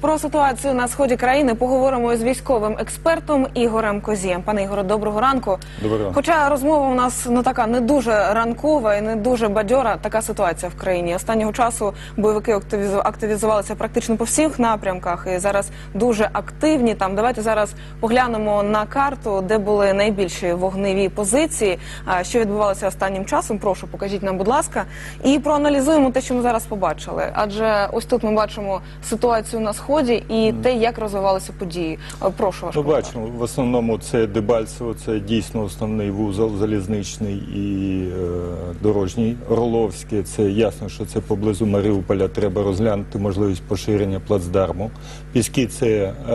Про ситуацію на сході країни поговоримо з військовим експертом Ігорем Козієм. Пане Ігоре, доброго ранку. Доброго ранку. Хоча розмова у нас ну така не дуже ранкова і не дуже бадьора. Така ситуація в країні. Останнього часу бойовики активізу- активізувалися практично по всіх напрямках і зараз дуже активні. Там давайте зараз поглянемо на карту, де були найбільші вогневі позиції. Що відбувалося останнім часом? Прошу, покажіть нам, будь ласка, і проаналізуємо те, що ми зараз побачили. Адже ось тут ми бачимо ситуацію на сході і те, як розвивалися події. Е, Прошу ваш Ну, коментар. бачимо, в основному це Дебальцево, це дійсно основний вузол залізничний і е, дорожній. Орловське, це ясно, що це поблизу Маріуполя. Треба розглянути можливість поширення плацдарму. Піски це е,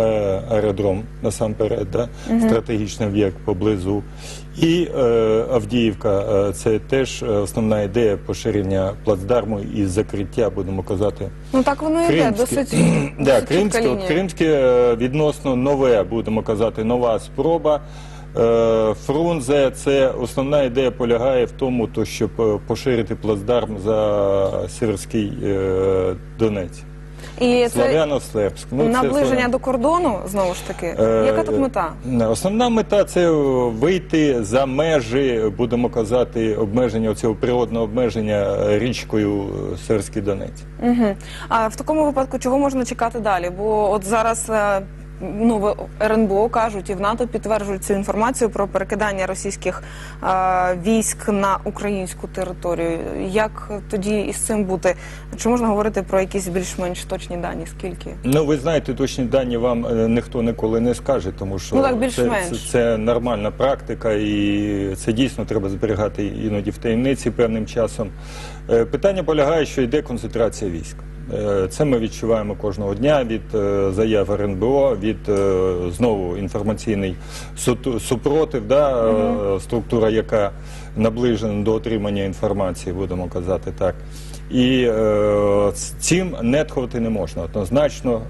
аеродром насамперед, да? стратегічний об'єкт поблизу. І е, Авдіївка це теж основна ідея поширення плацдарму і закриття, будемо казати, Ну так воно йде досить, да, чітка кримське, от кримське е, відносно нове, будемо казати, нова спроба. Е, Фрунзе це основна ідея полягає в тому, то, щоб е, поширити плацдарм за Сіверський е, Донець. І це Славяно-Слепськ. Ну, це наближення до кордону знову ж таки. Е, Яка тут мета? е, Основна мета це вийти за межі, будемо казати, обмеження цього природного обмеження е, річкою Сирський Донець. Угу. А в такому випадку чого можна чекати далі? Бо от зараз. е, Ну, в РНБО кажуть і в НАТО підтверджують цю інформацію про перекидання російських е, військ на українську територію. Як тоді із цим бути? Чи можна говорити про якісь більш-менш точні дані? Скільки? Ну, ви знаєте, точні дані вам е, ніхто ніколи не скаже, тому що Ну, так, це, це, це нормальна практика, і це дійсно треба зберігати іноді в таємниці певним часом. Е, Питання полягає, що йде концентрація військ. Е, Це ми відчуваємо кожного дня від е, заяв РНБО, від е, знову інформаційний супротив, да, структура, яка наближена до отримання інформації, будемо казати так. І е, цим нетхувати не можна однозначно.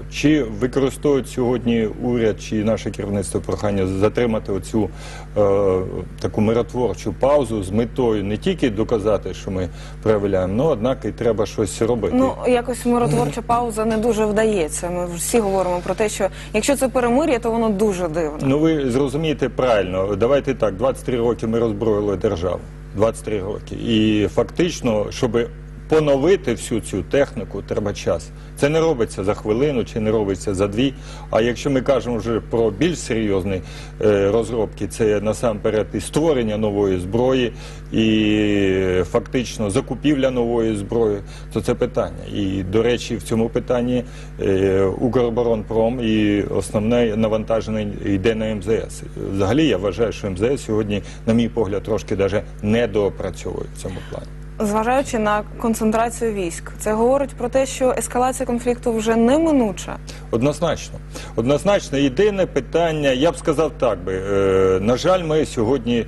Е, чи використовують сьогодні уряд чи наше керівництво прохання затримати оцю е, таку миротворчу паузу з метою не тільки доказати, що ми проявляємо, але однак і треба щось робити. Ну якось миротворча пауза не дуже вдається. Ми всі говоримо про те, що якщо це перемир'я, то воно дуже дивно. Ну ви зрозумієте правильно. Давайте так, 23 роки ми роззброїли державу. 23 роки. І фактично, щоб поновити всю цю техніку, треба час. Це не робиться за хвилину чи не робиться за дві. А якщо ми кажемо вже про більш серйозні е, розробки, це насамперед і створення нової зброї, і фактично закупівля нової зброї, то це питання. І до речі, в цьому питанні е, Укроборонпром і основне навантаження йде на МЗС. Взагалі я вважаю, що МЗС сьогодні, на мій погляд, трошки даже недоопрацьовує в цьому плані. Зважаючи на концентрацію військ, це говорить про те, що ескалація конфлікту вже неминуча. Однозначно. Однозначно, єдине питання, я б сказав так би. Е, на жаль, ми сьогодні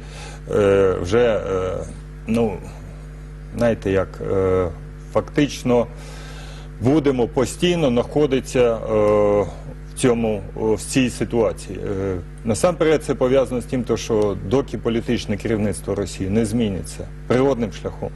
е, вже, е, ну, знаєте, як е, фактично будемо постійно знаходитися е, цьому в цій ситуації. Е, насамперед, це пов'язано з тим, що доки політичне керівництво Росії не зміниться природним шляхом.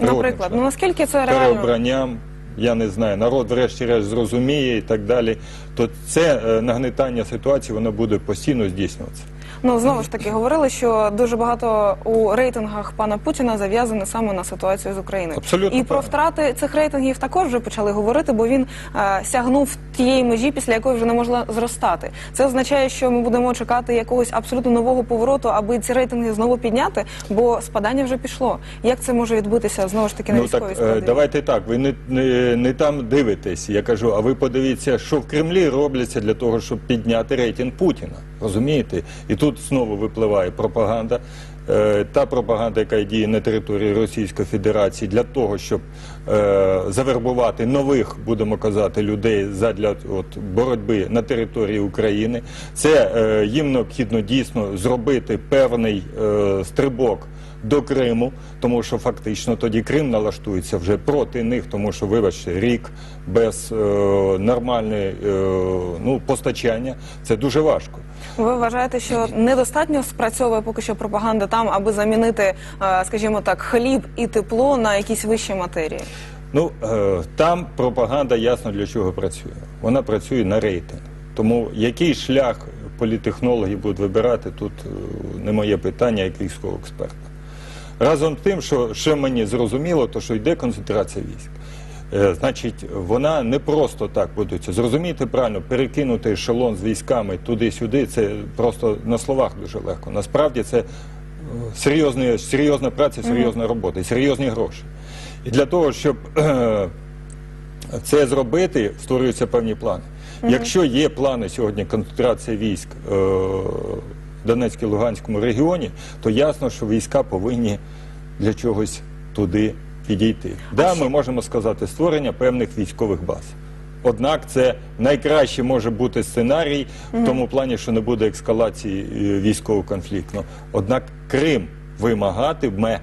Наприклад, ну наскільки це реально? переобранням, я не знаю, народ врешті-решт зрозуміє і так далі, то це е, нагнетання ситуації воно буде постійно здійснюватися. Ну знову ж таки говорили, що дуже багато у рейтингах пана Путіна зав'язане саме на ситуацію з Україною. Абсолютно і про втрати цих рейтингів також вже почали говорити, бо він е, сягнув тієї межі, після якої вже не можна зростати. Це означає, що ми будемо чекати якогось абсолютно нового повороту, аби ці рейтинги знову підняти, бо спадання вже пішло. Як це може відбутися знову ж таки на Ну військовій е, давайте так. Ви не, не, не там дивитесь. Я кажу, а ви подивіться, що в Кремлі робляться для того, щоб підняти рейтинг Путіна. Розумієте? І тут знову випливає пропаганда. Е, Та пропаганда, яка діє на території Російської Федерації, для того, щоб е, завербувати нових, будемо казати, людей задля от, боротьби на території України. Це е, їм необхідно дійсно зробити певний стрибок до Криму, тому що фактично тоді Крим налаштується вже проти них, тому що, вибачте, рік без е, нормальної ну, постачання це дуже важко. Ви вважаєте, що недостатньо спрацьовує поки що пропаганда там, аби замінити, е, скажімо так, хліб і тепло на якісь вищі матерії? Ну е, там пропаганда ясно для чого працює. Вона працює на рейтинг. Тому який шлях політехнологи будуть вибирати, тут е, не моє питання як військового експерта. Разом з тим, що ще мені зрозуміло, то що йде концентрація військ. Е, значить, вона не просто так будується. Зрозуміти правильно, перекинути ешелон з військами туди-сюди, це просто на словах дуже легко. Насправді це е, серйозна, серйозна праця, серйозна робота і серйозні гроші. І для того, щоб е, це зробити, створюються певні плани. Якщо є плани сьогодні концентрації військ е, в Донецькій Луганському регіоні, то ясно, що війська повинні для чогось туди підійти. Да, ми можемо сказати створення певних військових баз. Однак це найкраще може бути сценарій в тому плані, що не буде ескалації е, військового конфлікту. Однак Крим вимагатиме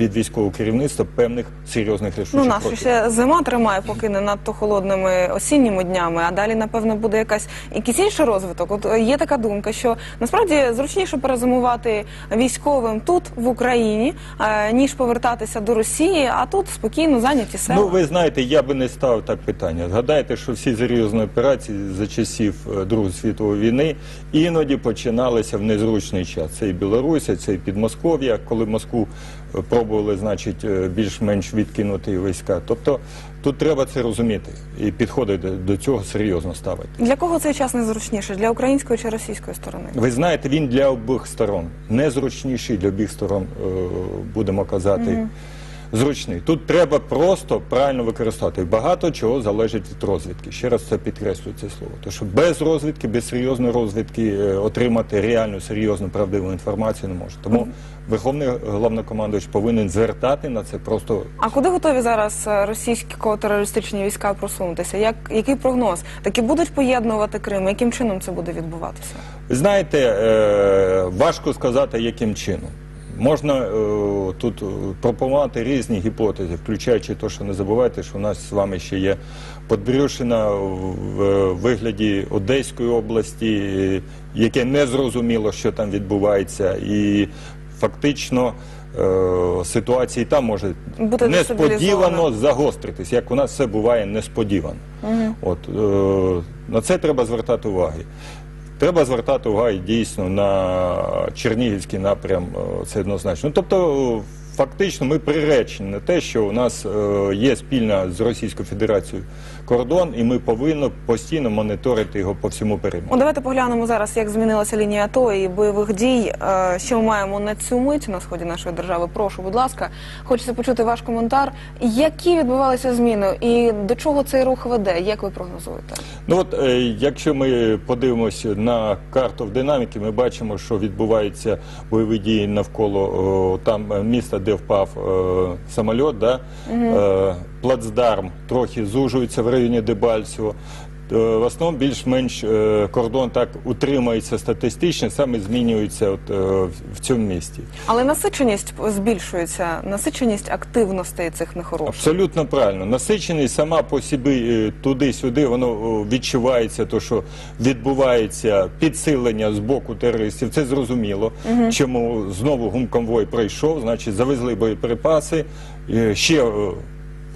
від військового керівництва певних серйозних рішучих Ну, нас кроків. ще зима тримає, поки не надто холодними осінніми днями, а далі, напевно, буде якась якийсь інший розвиток. От е, є така думка, що насправді зручніше перезимувати військовим тут, в Україні, е, ніж повертатися до Росії, а тут спокійно зайняті села. Ну, ви знаєте, я би не ставив так питання. Згадайте, що всі серйозні операції за часів е, Другої світової війни іноді починалися в незручний час. Це і Білорусі, це і Підмосков'я, коли Москву пробували, значить, е, більш-менш відкинути війська. Тобто тут треба це розуміти і підходити до цього серйозно ставити. Для кого цей час незручніший? Для української чи російської сторони? Ви знаєте, він для обох сторон незручніший для обох сторон, е, будемо казати. Зручний. Тут треба просто правильно використати. Багато чого залежить від розвідки. Ще раз це підкреслюю це слово. Тому що без розвідки, без серйозної розвідки е, отримати реальну, серйозну, правдиву інформацію не може. Тому Верховний головнокомандуючий повинен звертати на це просто А куди готові зараз е, російські терористичні війська просунутися? Як який прогноз? Таки будуть поєднувати Крим? Яким чином це буде відбуватися? Знаєте, е, важко сказати, яким чином. Можна е, тут е, пропонувати різні гіпотези, включаючи те, що не забувайте, що у нас з вами ще є Подбрюшина в е, вигляді Одеської області, е, яке не зрозуміло, що там відбувається, і фактично е, ситуація і там може Бути несподівано загостритись, як у нас все буває несподівано. От, е, на це треба звертати уваги. Треба звертати увагу дійсно на Чернігівський напрям, е, це однозначно. Ну, тобто, фактично, ми приречені на те, що у нас е, є спільна з Російською Федерацією кордон, і ми повинні постійно моніторити його по всьому периметру. давайте поглянемо зараз, як змінилася лінія АТО і бойових дій. Е, Що ми маємо на цю мить на сході нашої держави? Прошу, будь ласка, хочеться почути ваш коментар. Які відбувалися зміни і до чого цей рух веде? Як ви прогнозуєте? Ну от е, якщо ми подивимося на карту в динаміки, ми бачимо, що відбуваються бойові дії навколо о, там е, міста, де впав е, самоліт, да? е, плацдарм трохи зужується в районі Дебальцево. Е, В основному більш-менш е, кордон так утримується статистично, саме змінюється от, е, в- цьому місті. Але насиченість збільшується, насиченість активностей цих нехороших. Абсолютно правильно. Насиченість сама по собі туди-сюди, воно відчувається, то що відбувається підсилення з боку терористів. Це зрозуміло. Чому знову гумконвой пройшов, значить завезли боєприпаси. Ще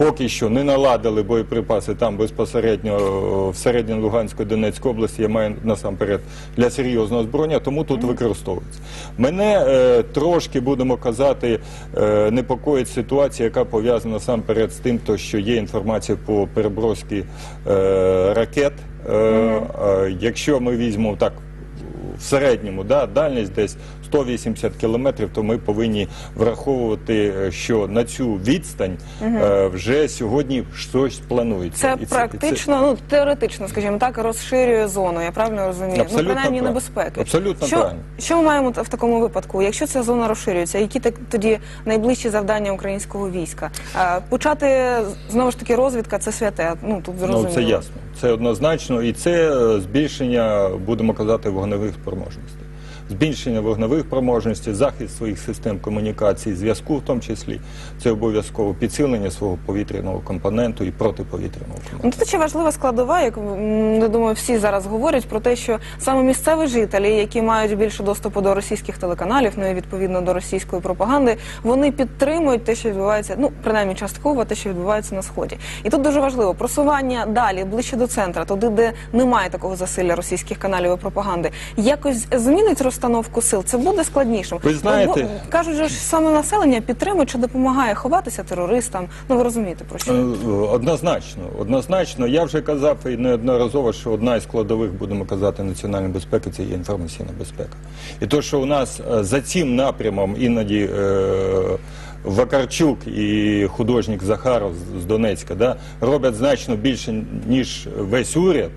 поки що не наладили боєприпаси там безпосередньо е, в середньо Луганської Донецької області. Я маю насамперед для серйозного зброєння, тому тут використовується. Мене е, трошки будемо казати, е, непокоїть ситуація, яка пов'язана насамперед з тим, то, що є інформація по переброски е, ракет. Е, е, якщо ми візьмемо так в середньому да, дальність десь 180 кілометрів, то ми повинні враховувати, е, що на цю відстань е, вже сьогодні щось планується. Це І практично, ну теоретично, скажімо так, розширює зону. Я правильно розумію? Абсолютно ну, принаймні правильно. небезпеки. Абсолютно що, правильно. що ми маємо в такому випадку? Якщо ця зона розширюється, які так- тоді найближчі завдання українського війська? Е, почати знову ж таки розвідка це святе. Ну тут зрозуміло. Ну, це ясно. Це однозначно. І це е, збільшення, будемо казати, вогневих спроможностей. Збільшення вогневих спроможностей, захист своїх систем комунікації, зв'язку, в тому числі це обов'язково підсилення свого повітряного компоненту і протиповітряного компоненту. Ну, тут ще важлива складова, як я думаю, всі зараз говорять про те, що саме місцеві жителі, які мають більше доступу до російських телеканалів, ну і відповідно до російської пропаганди, вони підтримують те, що відбувається, ну принаймні частково те, що відбувається на сході. І тут дуже важливо просування далі, ближче до центра, туди, де немає такого засилля російських каналів і пропаганди, якось змінить розстановку сил. Це буде складнішим. Ви знаєте- Ну, бо, кажуть, же ж саме населення підтримує чи допомагає ховатися терористам. Ну ви розумієте про що. Е, Однозначно, однозначно. Я вже казав і неодноразово, що одна із складових, будемо казати, національної безпеки це є інформаційна безпека. І то, що у нас е, за цим напрямом іноді е, Вакарчук і художник Захаров з Донецька да, роблять значно більше, ніж весь уряд.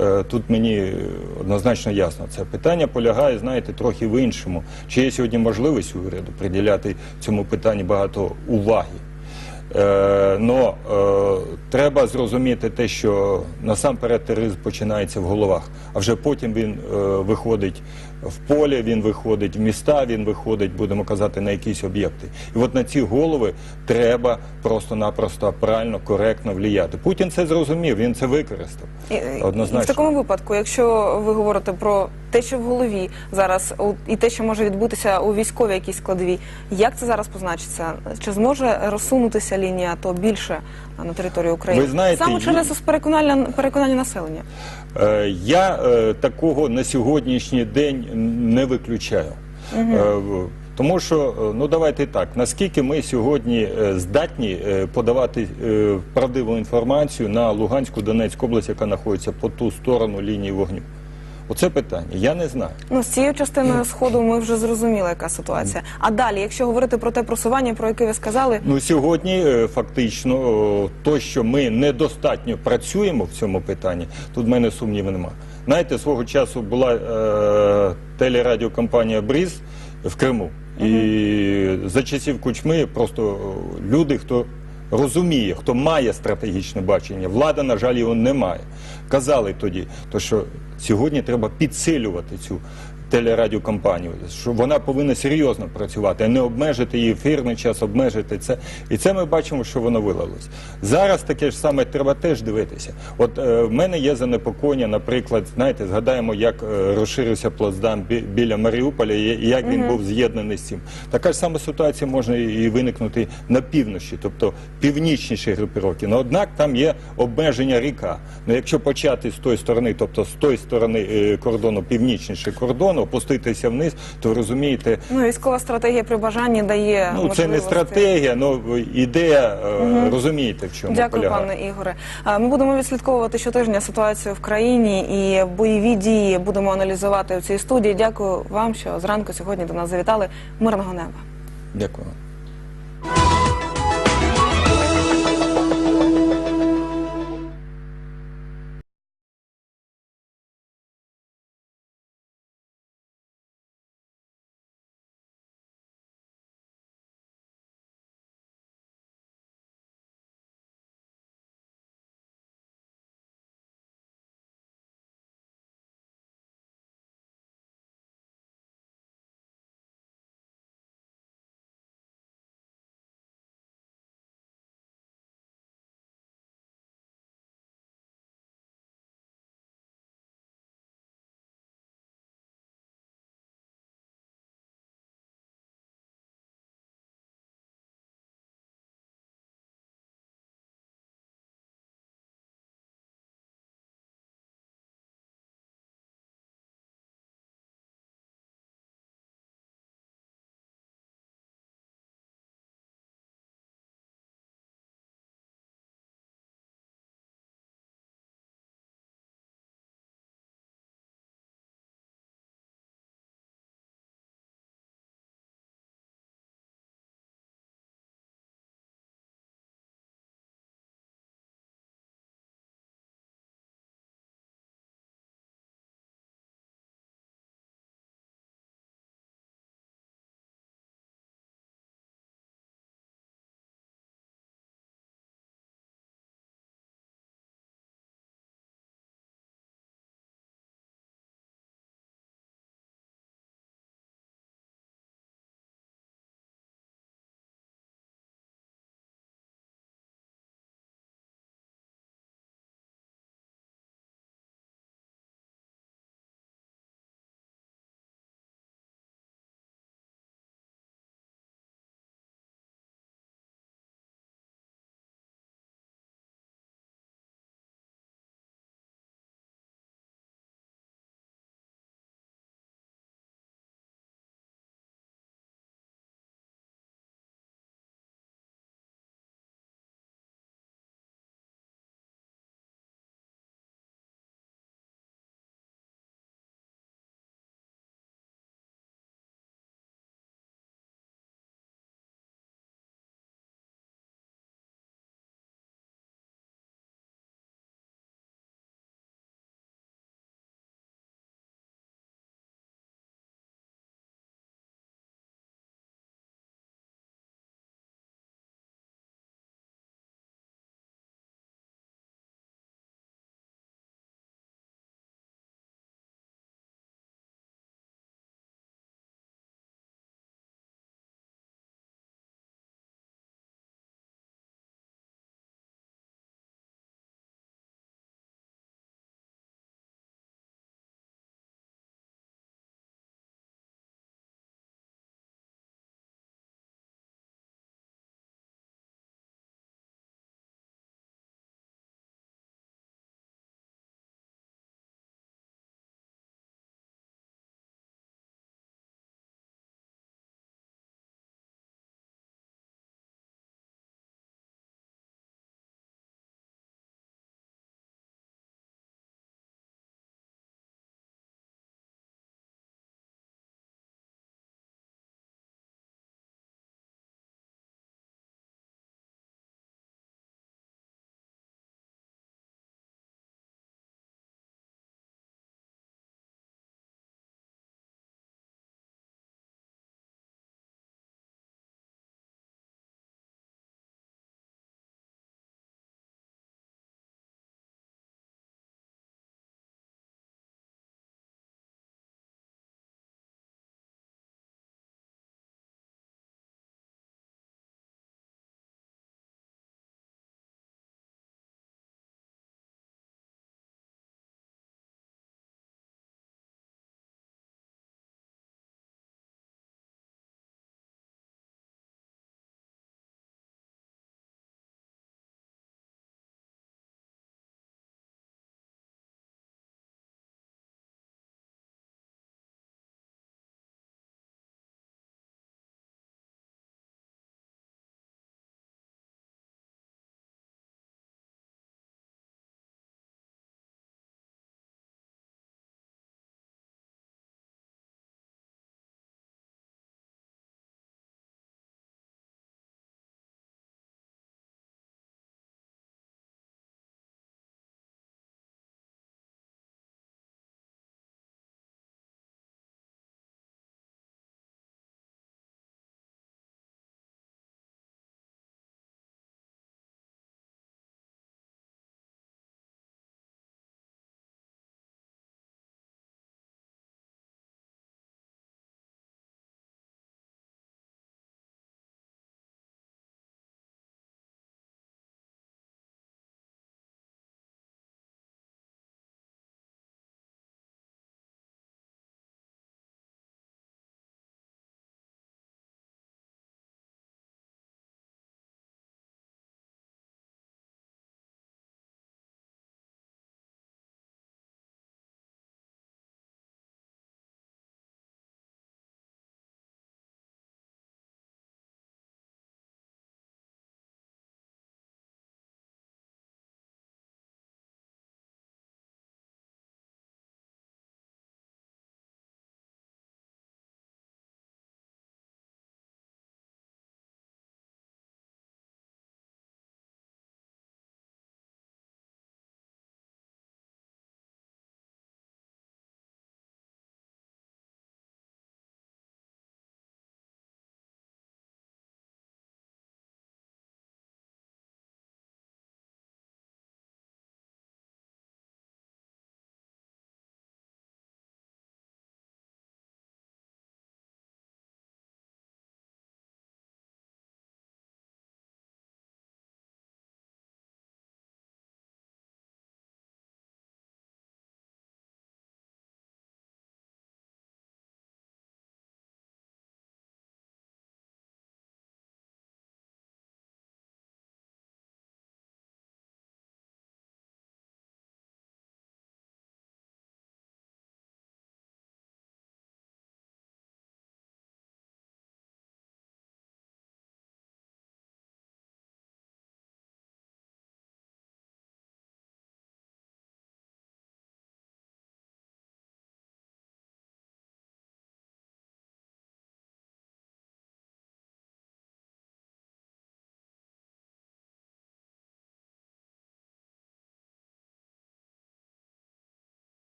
Е, Тут мені однозначно ясно. Це питання полягає, знаєте, трохи в іншому. Чи є сьогодні можливість уряду приділяти цьому питанню багато уваги? Е, но е, треба зрозуміти те, що насамперед тероризм починається в головах, а вже потім він виходить в поле, він виходить в міста, він виходить, будемо казати, на якісь об'єкти. І от на ці голови треба просто-напросто правильно, коректно вліяти. Путін це зрозумів, він це використав. І- і Однозначно. В такому випадку, якщо ви говорите про те, що в голові зараз, і те, що може відбутися у військовій якійсь складовій, як це зараз позначиться? Чи зможе розсунутися лінія то більше на території України? Ви знаєте, Саме через переконання, переконання населення. Е, Я е, такого на сьогоднішній день не виключаю. Е, Тому що, ну давайте так, наскільки ми сьогодні здатні подавати правдиву інформацію на Луганську, Донецьку область, яка знаходиться по ту сторону лінії вогню? Оце питання. Я не знаю. Ну, з цією частиною сходу ми вже зрозуміли, яка ситуація. А далі, якщо говорити про те просування, про яке ви сказали, Ну сьогодні е, фактично то, що ми недостатньо працюємо в цьому питанні, тут в мене сумніву нема. Знаєте, свого часу була е, телерадіокомпанія Бріз в Криму. І за часів кучми просто люди, хто розуміє, хто має стратегічне бачення, влада, на жаль, його не має. Казали тоді, то що сьогодні треба підсилювати цю телерадіокомпанію, що вона повинна серйозно працювати, а не обмежити її ефірний час, обмежити це. І це ми бачимо, що воно вилилось. Зараз таке ж саме треба теж дивитися. От е, в мене є занепокоєння, наприклад, знаєте, згадаємо, як е, розширився плацдарм бі- біля Маріуполя, і як він був з'єднаний з цим. Така ж сама ситуація може і виникнути на півночі, тобто північніші групіровки. Ну, однак там є обмеження ріка. Ну, якщо почати з тої сторони, тобто з тої сторони е, кордону, північніше кордону, опуститися вниз, то розумієте, ну військова стратегія при бажанні дає ну це не стратегія, ну ідея, е, розумієте, в чому Дякую, полягає. пане Ігоре. Ми будемо відслідковувати щотижня ситуацію в країні і бойові дії будемо аналізувати в цій студії. Дякую вам, що зранку сьогодні до нас завітали. Мирного неба. Дякую.